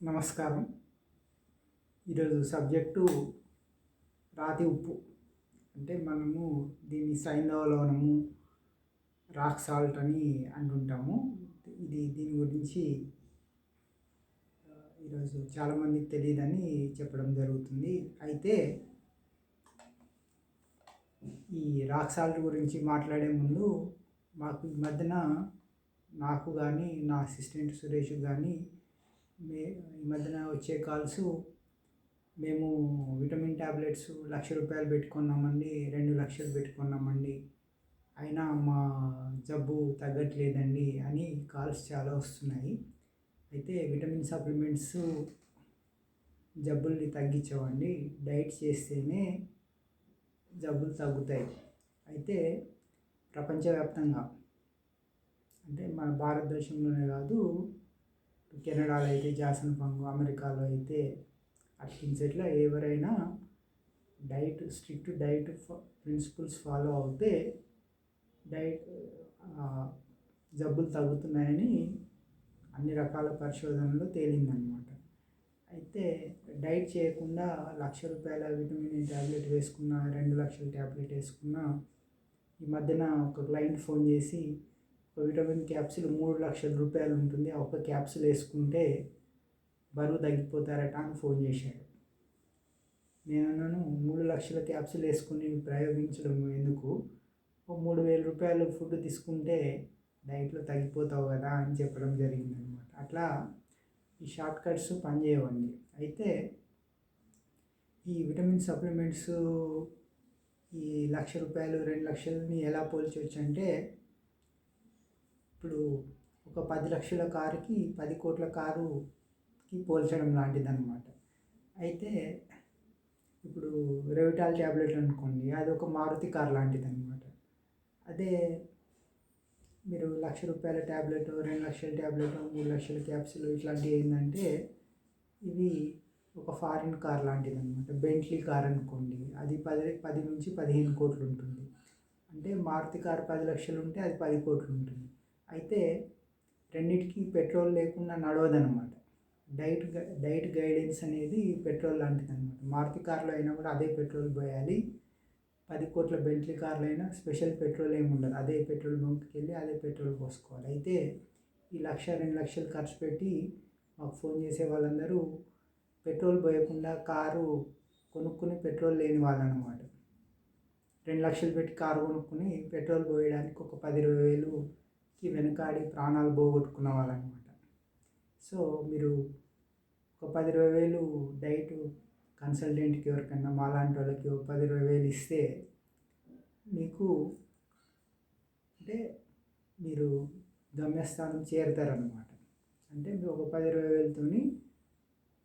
నమస్కారం. ఈరోజు సబ్జెక్టు రాతి ఉప్పు. అంటే మనము దీన్ని సైంధవ లవణము రాక్ సాల్ట్ అని అంటుంటాము. ఇది దీని గురించి ఈరోజు చాలామందికి తెలియదని చెప్పడం జరుగుతుంది. అయితే ఈ రాక్ సాల్ట్ గురించి మాట్లాడే ముందు మాకు ఈ మధ్యన నాకు కానీ నా అసిస్టెంట్ సురేష్ కానీ మే ఈ మధ్యన వచ్చే కాల్స్ మేము విటమిన్ ట్యాబ్లెట్స్ లక్ష రూపాయలు పెట్టుకున్నామండి రెండు లక్షలు పెట్టుకున్నామండి. అయినా మా జబ్బు తగ్గట్లేదండి అని కాల్స్ చాలా వస్తున్నాయి. అయితే విటమిన్ సప్లిమెంట్స్ జబ్బుల్ని తగ్గించవండి. డైట్ చేస్తేనే జబ్బులు తగ్గుతాయి. అయితే ప్రపంచవ్యాప్తంగా అంటే మన భారతదేశంలోనే కాదు కెనడాలో అయితే జాసన్ పంగు అమెరికాలో అయితే అట్లా ఎవరైనా diet strict diet principles follow అవుతే డైట్ జబ్బులు తగ్గుతున్నాయని అన్ని రకాల పరిశోధనలు తేలిందనమాట అయితే డైట్ చేయకుండా లక్ష రూపాయల విటమిన్ ట్యాబ్లెట్ వేసుకున్న రెండు లక్షల ట్యాబ్లెట్ వేసుకున్న ఈ మధ్యన ఒక క్లయింట్ ఫోన్ చేసి విటమిన్ క్యాప్సిల్ మూడు లక్షల రూపాయలు ఉంటుంది. ఆ ఒక క్యాప్సిల్ వేసుకుంటే బరువు తగ్గిపోతారట అని ఫోన్ చేశాడు. నేను మూడు లక్షల క్యాప్సిల్ వేసుకుని ప్రయోగించడం ఎందుకు? ఓ మూడు వేల రూపాయలు ఫుడ్ తీసుకుంటే డైట్లో తగ్గిపోతావు కదా అని చెప్పడం జరిగిందనమాట అట్లా ఈ షార్ట్ కట్స్ పనిచేయవండి. అయితే ఈ విటమిన్ సప్లిమెంట్స్ ఈ లక్ష రూపాయలు రెండు లక్షలని ఎలా పోల్చవచ్చు అంటే ఇప్పుడు ఒక పది లక్షల కారుకి పది కోట్ల కారుకి పోల్చడం లాంటిదన్నమాట. అయితే ఇప్పుడు రెవిటాల్ ట్యాబ్లెట్ అనుకోండి అది ఒక మారుతి కార్ లాంటిది అనమాట అదే మీరు లక్ష రూపాయల ట్యాబ్లెట్ రెండు లక్షల ట్యాబ్లెట్ మూడు లక్షల క్యాప్సిల్ ఇట్లాంటివి ఏంటంటే ఇవి ఒక ఫారిన్ కార్ లాంటిది అనమాట బెంట్లీ కార్ అనుకోండి అది పది పది నుంచి పదిహేను కోట్లు ఉంటుంది. అంటే మారుతి కార్ పది లక్షలు ఉంటే అది పది కోట్లు ఉంటుంది. అయితే రెండిటికి పెట్రోల్ లేకుండా నడవదనమాట డైట్ డైట్ గైడెన్స్ అనేది పెట్రోల్ లాంటిది అనమాట మారుతి కార్లో అయినా కూడా అదే పెట్రోల్ పోయాలి. పది కోట్ల బెంట్లీ కార్లు అయినా స్పెషల్ పెట్రోల్ ఏమి ఉండదు. అదే పెట్రోల్ బంక్కి వెళ్ళి అదే పెట్రోల్ పోసుకోవాలి. అయితే ఈ లక్ష రెండు లక్షలు ఖర్చు పెట్టి మాకు ఫోన్ చేసే వాళ్ళందరూ పెట్రోల్ పోయకుండా కారు కొనుక్కుని పెట్రోల్ లేని వాళ్ళు అనమాట రెండు లక్షలు పెట్టి కారు కొనుక్కుని పెట్రోల్ పోయడానికి ఒక పది ఇరవై వేలు కి వెనకాడి ప్రాణాలు పోగొట్టుకున్న వాళ్ళు అనమాట సో మీరు ఒక పది ఇరవై వేలు డైట్ కన్సల్టెంట్కి ఎవరికన్నా మాలాంటి వాళ్ళకి ఒక పది ఇరవై వేలు ఇస్తే మీకు అంటే మీరు గమ్యస్థానం చేరుతారనమాట. అంటే మీరు ఒక పది ఇరవై వేలతోని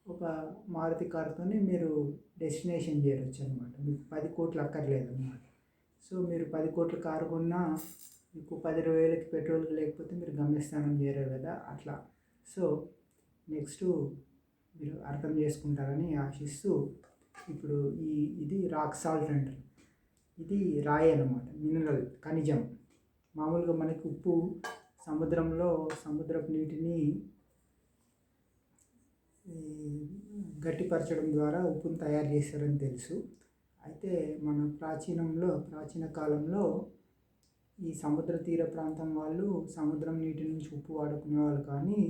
ఒక మారుతి కార్తోని మీరు డెస్టినేషన్ చేరొచ్చు అనమాట మీకు పది కోట్లు అక్కర్లేదు అనమాట సో మీరు పది కోట్ల కారు కొన్నా మీకు పది ఇరవై వేలకి పెట్రోల్ లేకపోతే మీరు గమ్యస్థానం చేరారు కదా అట్లా. సో నెక్స్ట్ మీరు అర్థం చేసుకుంటారని ఆశిస్తూ ఇప్పుడు ఈ ఇది రాక్ సాల్ట్ అంటారు. ఇది రాయి అనమాట మినరల్ ఖనిజం. మామూలుగా మనకి ఉప్పు సముద్రంలో సముద్రపు నీటిని గట్టిపరచడం ద్వారా ఉప్పును తయారు చేశారని తెలుసు. అయితే మన ప్రాచీనంలో ప్రాచీన కాలంలో ఈ సముద్ర తీర ప్రాంతం వాళ్ళు సముద్రం నీటి నుంచి ఉప్పు వాడుకునేవాళ్ళు కానీ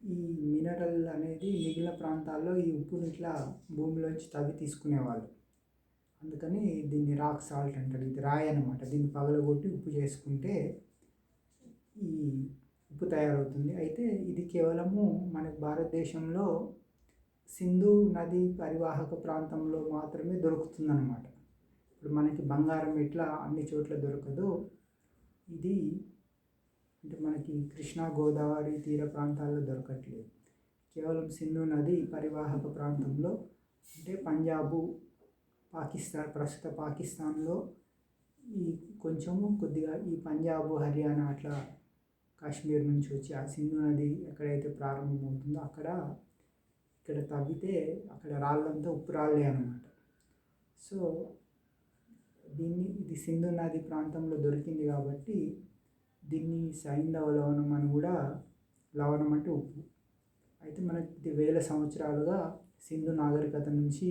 ఈ మినరల్ అనేది మిగిలిన ప్రాంతాల్లో ఈ ఉప్పుని ఇట్లా భూమిలోంచి తవ్వి తీసుకునేవాళ్ళు. అందుకని దీన్ని రాక్ సాల్ట్ అంటారు. ఇది రాయి అనమాట దీన్ని పగలగొట్టి ఉప్పు చేసుకుంటే ఈ ఉప్పు తయారవుతుంది. అయితే ఇది కేవలము మన భారతదేశంలో సింధు నది పరివాహక ప్రాంతంలో మాత్రమే దొరుకుతుందన్నమాట. ఇప్పుడు మనకి బంగారం ఎట్లా అన్ని చోట్ల దొరకదో. ఇది అంటే మనకి కృష్ణా గోదావరి తీర ప్రాంతాల్లో దొరకట్లేదు. కేవలం సింధు నది పరివాహక ప్రాంతంలో అంటే పంజాబు పాకిస్తాన్ ప్రస్తుత పాకిస్తాన్లో ఈ కొంచెము కొద్దిగా ఈ పంజాబు హర్యానా అట్లా కాశ్మీర్ నుంచి వచ్చి ఆ సింధు నది ఎక్కడైతే ప్రారంభమవుతుందో అక్కడ ఇక్కడ తవ్వితే అక్కడ రాళ్ళంతా ఉప్పు రాళ్ళే అనమాట సో దీన్ని ఇది సింధు నది ప్రాంతంలో దొరికింది కాబట్టి దీన్ని సైంధవ లవణం అని కూడా లవణం అంటే ఉప్పు. అయితే మనకి ఇది వేల సంవత్సరాలుగా సింధు నాగరికత నుంచి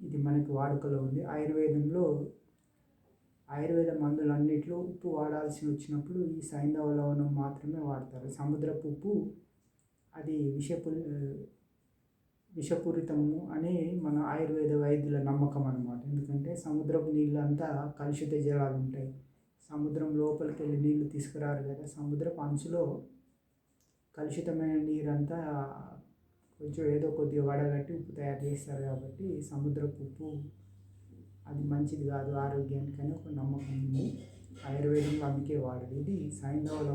ఇది మనకి వాడుకలో ఉంది. ఆయుర్వేదంలో ఆయుర్వేద మందులన్నిట్లో ఉప్పు వాడాల్సి వచ్చినప్పుడు ఈ సైంధవ లవణం మాత్రమే వాడతారు. సముద్రపు ఉప్పు అది విషపు విషపూరితము అని మన ఆయుర్వేద వైద్యుల నమ్మకం అనమాట ఎందుకంటే సముద్రపు నీళ్ళు అంతా కలుషిత జలాలు ఉంటాయి. సముద్రం లోపలికి వెళ్ళి నీళ్ళు తీసుకురారు కదా సముద్రపు అంచులో కలుషితమైన నీరంతా కొంచెం ఏదో కొద్దిగా వడగట్టి ఉప్పు తయారు చేస్తారు కాబట్టి సముద్రపు ఉప్పు అది మంచిది కాదు ఆరోగ్యానికి అని ఒక నమ్మకం ఉంది. ఆయుర్వేదంలో అందుకే వాడదు ఇది సైంధవలో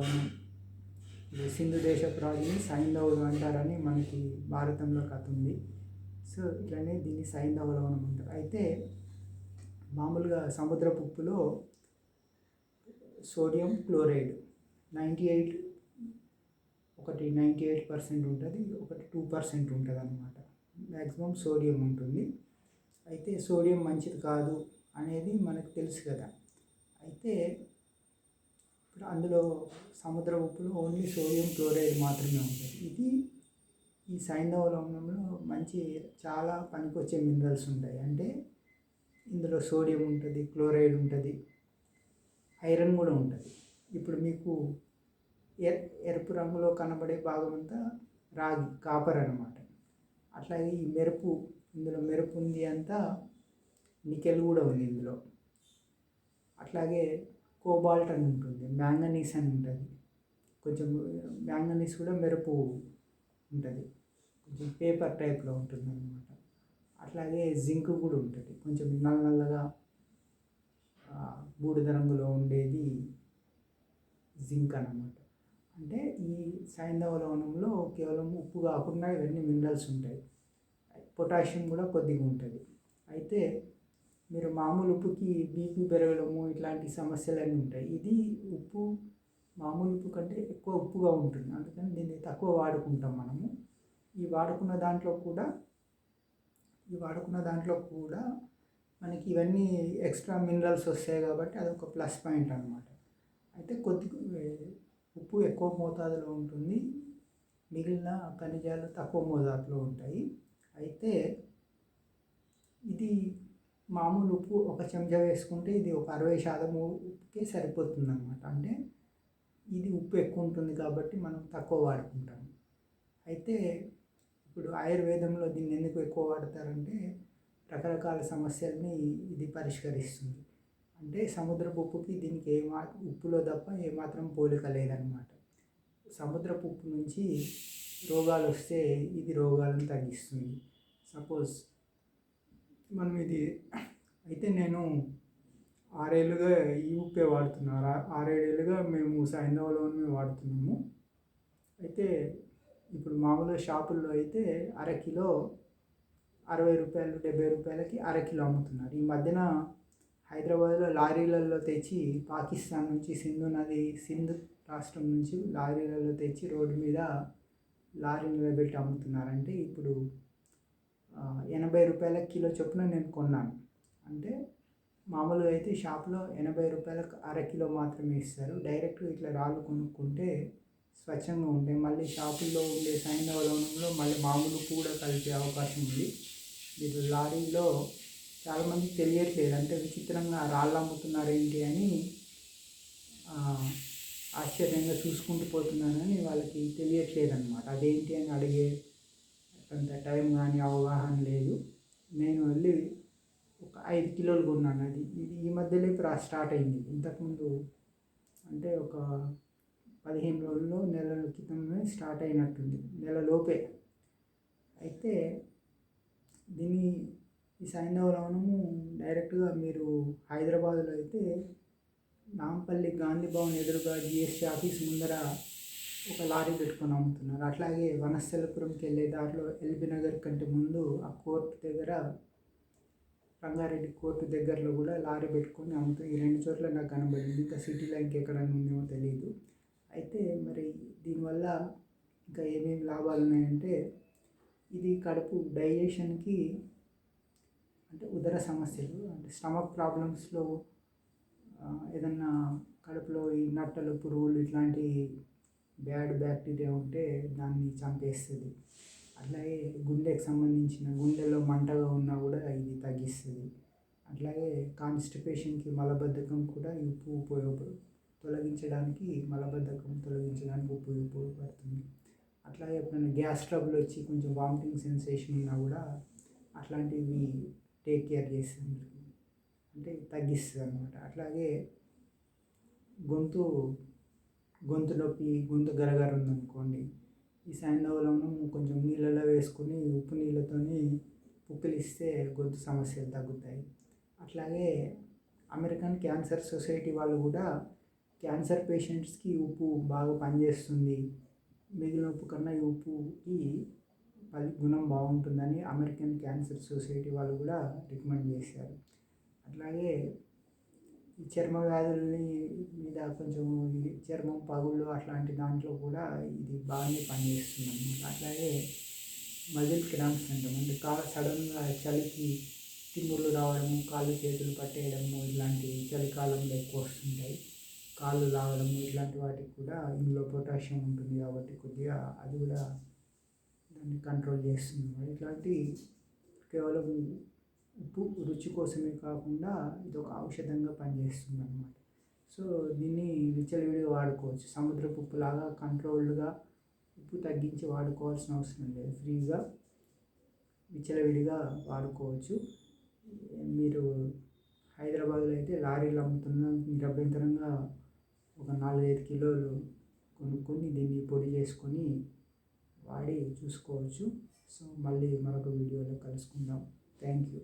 సింధు దేశ రాజుని సైంధవులు అంటారని మనకి భారతంలో కథ ఉంది. సో ఇట్లనే దీన్ని సైంధవులు అని అంటారు. అయితే మామూలుగా సముద్రపు ఉప్పులో సోడియం క్లోరైడ్ నైంటీ ఎయిట్ ఒకటి నైంటీ ఎయిట్ పర్సెంట్ ఉంటుంది ఒకటి టూ పర్సెంట్ ఉంటుంది అనమాట మ్యాక్సిమం సోడియం ఉంటుంది. అయితే సోడియం మంచిది కాదు అనేది మనకు తెలుసు కదా. అయితే అందులో సముద్ర ఉప్పులో ఓన్లీ సోడియం క్లోరైడ్ మాత్రమే ఉంటుంది. ఇది ఈ సైంధవ లవణంలో మంచి చాలా పనికొచ్చే మినరల్స్ ఉంటాయి. అంటే ఇందులో సోడియం ఉంటుంది క్లోరైడ్ ఉంటుంది ఐరన్ కూడా ఉంటుంది. ఇప్పుడు మీకు ఎర్ ఎరుపు రంగులో కనబడే భాగం అంతా రాగి కాపర్ అనమాట అట్లాగే ఈ మెరుపు ఇందులో మెరుపు ఉంది అంతా నికెల్ కూడా ఉంది ఇందులో. అట్లాగే కోబాల్ట్ అని ఉంటుంది మ్యాంగనీస్ అని ఉంటుంది. కొంచెం మ్యాంగనీస్ కూడా మెరుపు ఉంటుంది. కొంచెం పేపర్ టైప్లో ఉంటుంది అనమాట అట్లాగే జింక్ కూడా ఉంటుంది. కొంచెం నల్ల నల్లగా బూడిద రంగులో ఉండేది జింక్ అన్నమాట. అంటే ఈ సైంధవ లవణంలో కేవలం ఉప్పు కాకుండా ఇవన్నీ మినరల్స్ ఉంటాయి. పొటాషియం కూడా కొద్దిగా ఉంటుంది. అయితే మీరు మామూలు ఉప్పుకి బీపీ పెరగడము ఇట్లాంటి సమస్యలన్నీ ఉంటాయి. ఇది ఉప్పు మామూలు ఉప్పు కంటే ఎక్కువ ఉప్పుగా ఉంటుంది. అందుకని దీన్ని తక్కువ వాడుకుంటాం మనము. ఈ వాడుకున్న దాంట్లో కూడా ఈ వాడుకున్న దాంట్లో కూడా మనకి ఇవన్నీ ఎక్స్ట్రా మినరల్స్ వస్తాయి కాబట్టి అదొక ప్లస్ పాయింట్ అనమాట అయితే కొద్ది ఉప్పు ఎక్కువ మోతాదులో ఉంటుంది. మిగిలిన ఖనిజాలు తక్కువ మోతాదులో ఉంటాయి. అయితే ఇది మామూలు ఉప్పు ఒక చెంచా వేసుకుంటే ఇది ఒక అరవై శాతం ఉప్పుకే సరిపోతుంది అనమాట అంటే ఇది ఉప్పు ఎక్కువ ఉంటుంది కాబట్టి మనం తక్కువ వాడుకుంటాం. అయితే ఇప్పుడు ఆయుర్వేదంలో దీన్ని ఎందుకు ఎక్కువ వాడతారంటే రకరకాల సమస్యల్ని ఇది పరిష్కరిస్తుంది. అంటే సముద్రపు ఉప్పుకి దీనికి ఏ మా ఉప్పులో తప్ప ఏమాత్రం పోలిక లేదనమాట సముద్రపు ఉప్పు నుంచి రోగాలు వస్తే ఇది రోగాలను తగ్గిస్తుంది. సపోజ్ మనం ఇది అయితే నేను ఆరేళ్ళుగా ఈ ఉప్పే వాడుతున్నారు ఆరేడేళ్ళుగా మేము సైంధవలోనే వాడుతున్నాము. అయితే ఇప్పుడు మామూలుగా షాపుల్లో అయితే అరకిలో అరవై రూపాయలు డెబ్బై రూపాయలకి అరకిలో అమ్ముతున్నారు. ఈ మధ్యన హైదరాబాద్లో లారీలలో తెచ్చి పాకిస్తాన్ నుంచి సింధు నది సింధు రాష్ట్రం నుంచి లారీలలో తెచ్చి రోడ్డు మీద లారీ నిలబెట్టి అమ్ముతున్నారంటే ఇప్పుడు ఎనభై రూపాయల కిలో చొప్పున నేను కొన్నాను. అంటే మామూలుగా అయితే షాప్లో ఎనభై రూపాయలకు అర కిలో మాత్రమే ఇస్తారు. డైరెక్ట్ ఇట్లా రాళ్ళు కొనుక్కుంటే స్వచ్ఛంగా ఉంటాయి మళ్ళీ షాపుల్లో ఉండే సైంధవ లవణంలో మళ్ళీ మామూలు కూడా కలిపే అవకాశం ఉంది. మీరు లారీలో చాలామందికి తెలియట్లేదు. అంటే విచిత్రంగా రాళ్ళు అమ్ముతున్నారు ఏంటి అని ఆశ్చర్యంగా చూసుకుంటూ పోతున్నానని వాళ్ళకి తెలియట్లేదు అనమాట అదేంటి అని అడిగే అంత టైం కానీ అవగాహన లేదు. నేను వెళ్ళి ఒక ఐదు కిలోలు కొన్నాను. అది ఇది ఈ మధ్యలో ఇప్పుడు స్టార్ట్ అయింది. ఇంతకుముందు అంటే ఒక పదిహేను రోజుల్లో నెల క్రితమే స్టార్ట్ అయినట్టుంది. నెల లోపే. అయితే దీని ఈ సైంధవ లవణము డైరెక్ట్గా మీరు హైదరాబాద్లో అయితే నాంపల్లి గాంధీ భవన్ ఎదురుగా జిఎస్టీ ఆఫీస్ ముందర ఒక లారీ పెట్టుకొని అమ్ముతున్నారు. అట్లాగే వనస్థలపురంకి వెళ్ళే దారిలో ఎల్బీ నగర్ కంటే ముందు ఆ కోర్టు దగ్గర రంగారెడ్డి కోర్టు దగ్గరలో కూడా లారీ పెట్టుకొని అమ్ముతూ ఈ రెండు చోట్ల నాకు కనబడింది. ఇంకా సిటీలో ఇంకెక్కడైనా ఉందేమో తెలియదు అయితే మరి దీనివల్ల ఇంకా ఏమేమి లాభాలు ఉన్నాయంటే ఇది కడుపు డైజెషన్కి అంటే ఉదర సమస్యలు. అంటే స్టమక్ ప్రాబ్లమ్స్లో ఏదన్నా కడుపులో ఈ నట్టలు పురుగులు ఇట్లాంటి బ్యాడ్ బ్యాక్టీరియా ఉంటే దాన్ని చంపేస్తుంది. అట్లాగే గుండెకి సంబంధించిన గుండెలో మంటగా ఉన్నా కూడా ఇది తగ్గిస్తుంది. అట్లాగే కాన్స్టిపేషన్కి మలబద్ధకం కూడా ఈ ఉప్పు ఉపయోగపడు తొలగించడానికి మలబద్ధకం తొలగించడానికి ఉప్పు ఉపయోగపడుతుంది. అట్లాగే ఎప్పుడైనా గ్యాస్ ట్రబుల్ వచ్చి కొంచెం వామిటింగ్ సెన్సేషన్ ఉన్నా కూడా అట్లాంటివి టేక్ కేర్ చేస్తుంది అంటే తగ్గిస్తుంది అనమాట అట్లాగే గొంతు గొంతు నొప్పి గొంతు గరగర ఉందనుకోండి ఈ శాండవలను కొంచెం నీళ్ళలో వేసుకొని ఉప్పు నీళ్ళతోని పుక్కిలిస్తే గొంతు సమస్యలు తగ్గుతాయి. అట్లాగే అమెరికన్ క్యాన్సర్ సొసైటీ వాళ్ళు కూడా క్యాన్సర్ పేషెంట్స్కి ఉప్పు బాగా పనిచేస్తుంది. మిగిలిన ఉప్పు కన్నా ఈ ఉప్పుకి పది గుణం బాగుంటుందని అమెరికన్ క్యాన్సర్ సొసైటీ వాళ్ళు కూడా రికమెండ్ చేశారు. అట్లాగే ఈ చర్మ వ్యాధుల్ని మీద కొంచెం చర్మం పగుళ్ళు అట్లాంటి దాంట్లో కూడా ఇది బాగానే పనిచేస్తుంది అనమాట అట్లాగే మజిల్ క్రాంప్స్ అంటాం. అంటే కాలు సడన్గా చలికి తిమ్ముళ్ళు రావడము కాళ్ళు చేతులు పట్టేయడము ఇలాంటి చలికాలంలో ఎక్కువ వస్తుంటాయి. కాళ్ళు లాగడము ఇట్లాంటి వాటికి కూడా ఇందులో పొటాషియం ఉంటుంది కాబట్టి కొద్దిగా అది కూడా దాన్ని కంట్రోల్ చేస్తుంది ఇట్లాంటి కేవలం ఉప్పు రుచి కోసమే కాకుండా ఇది ఒక ఔషధంగా పనిచేస్తుంది అనమాట సో దీన్ని విచ్చలవిడిగా వాడుకోవచ్చు. సముద్రపు ఉప్పు లాగా కంట్రోల్డ్గా ఉప్పు తగ్గించి వాడుకోవాల్సిన అవసరం లేదు. ఫ్రీగా విచ్చలవిడిగా వాడుకోవచ్చు. మీరు హైదరాబాద్లో అయితే లారీలు అమ్ముతున్న నిరభ్యంతరంగా ఒక నాలుగైదు కిలోలు కొనుక్కొని దీన్ని పొడి చేసుకొని వాడి చూసుకోవచ్చు. సో మళ్ళీ మరొక వీడియోలో కలుసుకుందాం. Thank you.